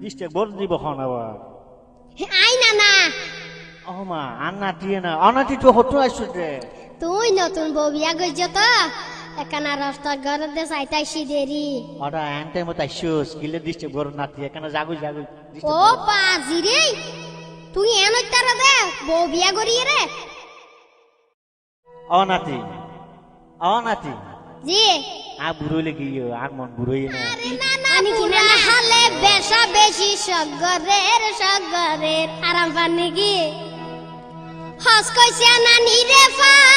District বড় দিব খন আবার আই না না ও মা আন্না দিয়ে না অনাটি তো হতো আসছো রে তুই নতুন বউ বিয়া গইছ তো একানা রাস্তার ঘরে দে চাইতাইছি দেরি ওটা এনটাই মতো আসছো স্কিলে ডিস্ট্রিক্ট বড় নাতি এখানে যাগো যাগো ও পাজি রে তুই এন তারা দে বউ বিয়া করিয়ে রে ও নাতি ও নাতি জি। আ বুড়ো লেগে আর মন বুড়োই না আমি কিনা হলে বেশা বেশি সগরের সগরের আরাম পানি কি? হস কইছে নানি রে ফাই